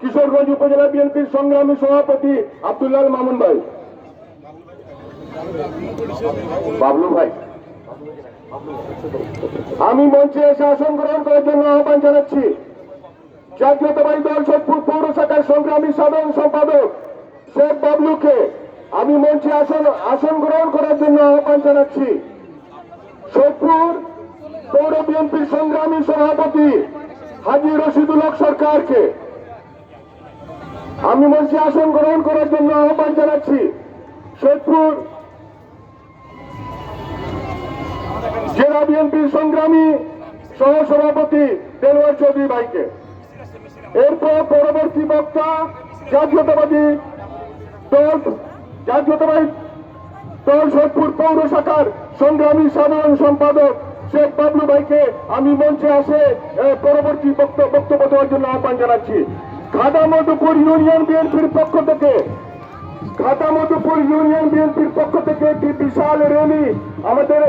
কিশোরগঞ্জ উপজেলা বিএনপির সংগ্রামী সভাপতি আব্দুল্লাহ মামুন ভাই। বাবলু ভাই। আমি মঞ্চে এসে আসন গ্রহণ করার জন্য আহ্বান জানাচ্ছি। জাতীয়তাবাদী দল সোদপুর পৌর সংগ্রামী সাধারণ সম্পাদক শেখ বাবলুকে আমি মঞ্চে আসন আসন গ্রহণ করার জন্য আহ্বান জানাচ্ছি। সোদপুর পৌর বিএনপির সংগ্রামী সভাপতি হাজি রশিদুল হক সরকারকে। আমি মঞ্চে আসন গ্রহণ করার জন্য আহ্বান জানাচ্ছি সোদপুর জেলা বিএনপির সংগ্রামী সহ সভাপতি দেলোয়ার চৌধুরী ভাইকে। এরপর পরবর্তী বক্তা জাতীয়তাবাদী দল জাতীয়তাবাদী দল সোদপুর পৌর শাখার সংগ্রামী সাধারণ সম্পাদক শেখ বাবলু ভাইকে আমি মঞ্চে আসে পরবর্তী বক্তব্য দেওয়ার জন্য আহ্বান জানাচ্ছি। খাদামধুপুর ইউনিয়ন বিএনপির পক্ষ থেকে, খাদামধুপুর ইউনিয়ন বিএনপির পক্ষ থেকে একটি বিশাল র্যালি আমাদের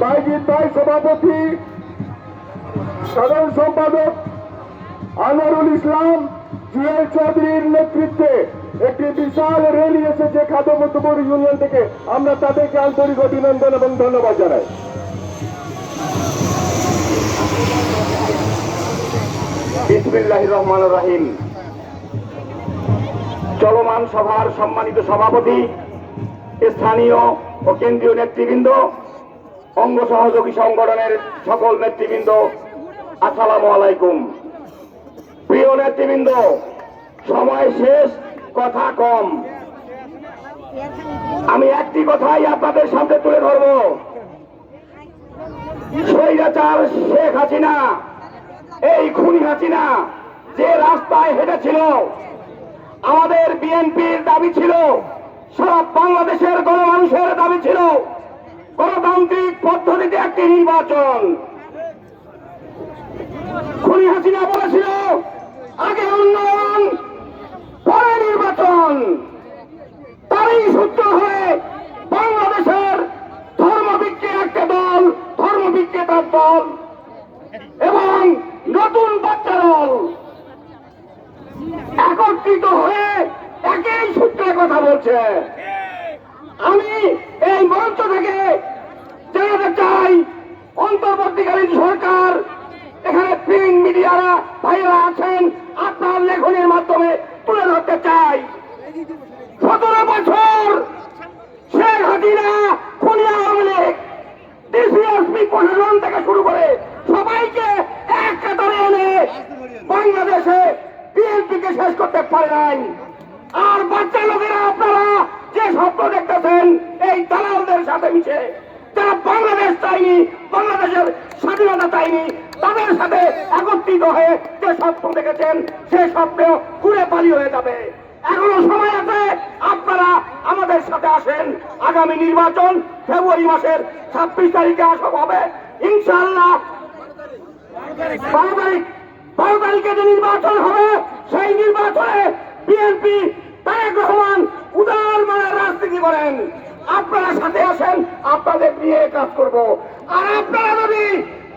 বাইজিৎ ভাই সভাপতি, সাধারণ সম্পাদক আনোয়ারুল ইসলাম, জুয়েল চৌধুরীর নেতৃত্বে একটি বিশাল র্যালি এসেছে খাদমতুপুর ইউনিয়ন থেকে। আমরা তাদেরকে আন্তরিক অভিনন্দন এবং ধন্যবাদ জানাই। চলমান সভার সম্মানিত সভাপতি, স্থানীয় ও কেন্দ্রীয় নেতৃবৃন্দ, অঙ্গ সহযোগী সংগঠনের সকল নেতৃবৃন্দ, আসসালামু আলাইকুম। প্রিয় নেতৃবৃন্দ, সময় শেষ, কথা কম। আমি একটি কথাই আপনাদের সামনে তুলে ধরব। স্বৈরাচার শেখ হাসিনা এই খুনি হাসিনা যে রাস্তায় হেঁটেছিল, আমাদের বিএনপির দাবি ছিল, সারা বাংলাদেশের গণমানুষের দাবি ছিল গণতান্ত্রিক পদ্ধতিতে একটি নির্বাচন। খুনি হাসিনা বলেছিল, আগে উন্নয়ন, পরে নির্বাচন। তারই সূত্র হয়ে বাংলাদেশের ধর্মভিত্তিক একটা দল ধর্মভিত্তিকার দল, এবং নতুন বাচ্চা দল। একত্রিত হয়ে একই সূত্রে কথা বলছে। আমি এই মঞ্চ থেকে জানাতে চাই, অন্তর্বর্তীকালীন সরকার, এখানে প্রিন্ট মিডিয়ারা ভাইরা আছেন, আপনার লেখনের মাধ্যমে তুলে ধরতে চাই। সতেরো বছর শেখ হাসিনা খুনিয়া আওয়ামী লীগ, ডিসিএসপি প্রশাসন থেকে শুরু করে সবাইকে বাংলাদেশে বিএনপিকে শেষ করতে পারে নাই। আর বাচ্চা লোকেরা, আপনারা যে স্বপ্ন দেখতেছেন, এই দালালদের সাথে মিশে, যারা বাংলাদেশ চাইনি বাংলাদেশের স্বাধীনতা চাইনি তাদের সাথে একত্রিত হয়ে যে স্বপ্ন দেখেছেন, সে স্বপ্নেও ঘুরে পালি হয়ে যাবে। এখনও সময় আছে, আপনারা আমাদের সাথে আসেন। আগামী নির্বাচন ফেব্রুয়ারি মাসের ছাব্বিশ তারিখে আসব হবে। ইনশাআল্লাহ। বারো তারিখ। বারো তারিখে যে নির্বাচন হবে। সেই নির্বাচনে বিএনপি তারেক রহমান উদার মানের রাজনীতি করেন। আপনারা সাথে আসেন, আপনাদের নিয়ে কাজ করব। আর আপনারা যদি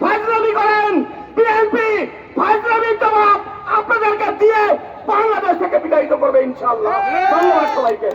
ফাজলামি করেন বিএনপি ফাজলামির জবাব আপনাদেরকে দিয়ে বাংলাদেশ থেকে বিতাড়িত করবে ইনশাআল্লাহ। ধন্যবাদ সবাইকে।